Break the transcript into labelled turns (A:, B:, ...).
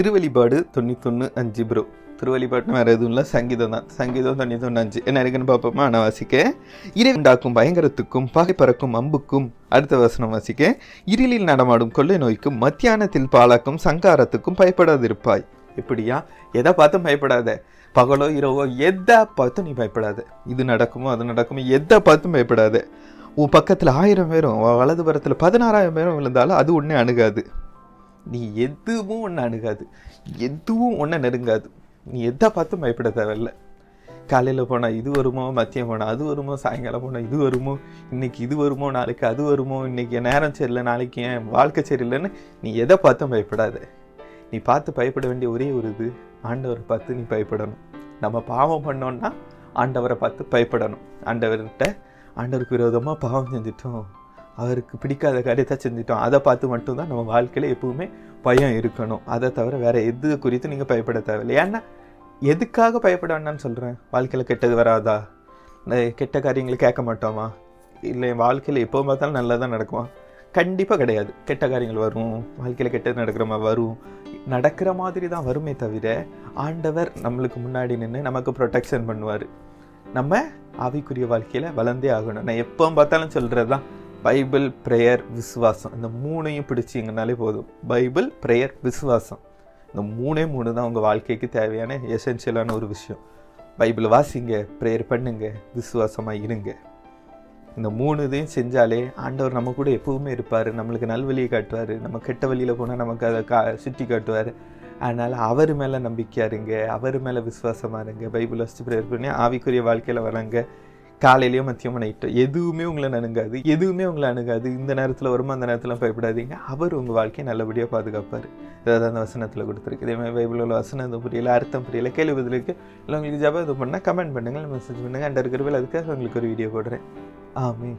A: திருவெளிப்பாடு தொண்ணூத்தொன்று அஞ்சு ப்ரோ திருவெளிப்பாட்டுன்னு வேறு எதுவும் இல்லை சங்கீதம் தான். சங்கீதம் தொண்ணூத்தொன்று அஞ்சு. என்ன இருக்குன்னு பார்ப்போமா? நான் வாசிக்க இறை உண்டாக்கும் பயங்கரத்துக்கும் பகை பறக்கும் அம்புக்கும் அடுத்த வசனம் வாசிக்க இருளில் நடமாடும் கொள்ளை நோய்க்கும் மத்தியானத்தில் பாலாக்கும் சங்காரத்துக்கும் பயப்படாதிருப்பாய். எப்படியா? எதை பார்த்தும் பயப்படாத. பகலோ இரவோ எதை பார்த்தும் நீ பயப்படாத. இது நடக்குமோ அது நடக்குமோ எதை பார்த்தும் பயப்படாத. உன் பக்கத்தில் ஆயிரம் பேரும் வலது புறத்தில் பதினாறாயிரம் பேரும் விழுந்தாலும் அது ஒன்றே அணுகாது. நீ எதுவும் ஒன்று அணுகாது. எதுவும் ஒன்றை நெருங்காது. நீ எதை பார்த்தும் பயப்பட தேவையில்ல. காலையில் போனால் இது வருமோ மதியம் போனால் அது வருமோ சாயங்காலம் போனால் இது வருமோ இன்னைக்கு இது வருமோ நாளைக்கு அது வருமோ இன்னைக்கு என் நேரம் சரியில்லை நாளைக்கு என் வாழ்க்கை சரியில்லைன்னு நீ எதை பார்த்தும் பயப்படாத. நீ பார்த்து பயப்பட வேண்டிய ஒரே ஒரு இது ஆண்டவரை பார்த்து நீ பயப்படணும். நம்ம பாவம் பண்ணோன்னா ஆண்டவரை பார்த்து பயப்படணும். ஆண்டவர்கிட்ட ஆண்டவருக்கு விரோதமாக பாவம் செஞ்சிட்டோம். அவருக்கு பிடிக்காத காரியத்தை செஞ்சிட்டோம். அதை பார்த்து மட்டும்தான் நம்ம வாழ்க்கையில் எப்பவுமே பயம் இருக்கணும். அதை தவிர வேறு எது குறித்து நீங்கள் பயப்பட தேவையில்லை. ஏன்னா எதுக்காக பயப்பட வேண்டாம்னு சொல்கிறேன் வாழ்க்கையில் கெட்டது வராதா? கெட்ட காரியங்களை கேட்க மாட்டோமா? இல்லை என் வாழ்க்கையில் எப்போ பார்த்தாலும் நல்லதாக நடக்குமா? கண்டிப்பாக கிடையாது. கெட்ட காரியங்கள் வரும். வாழ்க்கையில் கெட்டது நடக்கிற மாதிரி வரும். நடக்கிற மாதிரி தான் வருமே தவிர ஆண்டவர் நம்மளுக்கு முன்னாடி நின்று நமக்கு ப்ரொடெக்ஷன் பண்ணுவார். நம்ம ஆவிக்குரிய வாழ்க்கையில் வளர்ந்தே ஆகணும். நான் எப்போ பார்த்தாலும் சொல்கிறது தான் பைபிள் ப்ரேயர் விசுவாசம். இந்த மூணையும் பிடிச்சிங்கனாலே போதும். பைபிள் ப்ரேயர் விசுவாசம். இந்த மூணே மூணு தான் உங்கள் வாழ்க்கைக்கு தேவையான எசென்ஷியலான ஒரு விஷயம். பைபிள் வாசிங்க ப்ரேயர் பண்ணுங்க விசுவாசமாக இருங்க. இந்த மூணு இதையும் செஞ்சாலே ஆண்டவர் நம்ம கூட எப்பவுமே இருப்பார். நம்மளுக்கு நல்வழியை காட்டுவார். நம்ம கெட்ட வழியில் போனால் நமக்கு அதை கா சுட்டி காட்டுவார். அதனால் அவர் மேலே நம்பிக்கையா இருங்க. அவர் மேலே விசுவாசமாக இருங்க. பைபிள் வச்சு ப்ரேயர் பண்ணி ஆவிக்குரிய வாழ்க்கையில் வராங்க காலையிலையோ மத்தியமும் நைட்டோ எதுவுமே உங்களை அணுகாது எதுவுமே உங்களை அணுகாது. இந்த நேரத்தில் வருமா அந்த நேரத்தில் பயப்படாதீங்க. அவர் உங்கள் வாழ்க்கையை நல்லபடியாக பாதுகாப்பார். இதை அந்த வசனத்தில் கொடுத்துருக்கு. இதே மாதிரி பைபிள் உள்ள வசனம் எதுவும் புரியல அர்த்தம் புரியல கேள்வி பதிலுக்கு இல்லை உங்களுக்கு ஜபம் இது பண்ணால் கமெண்ட் பண்ணுங்கள் மெசேஜ் பண்ணுங்கள் அண்ட் இருக்கிற அதுக்காக உங்களுக்கு ஒரு வீடியோ போடுறேன். ஆமே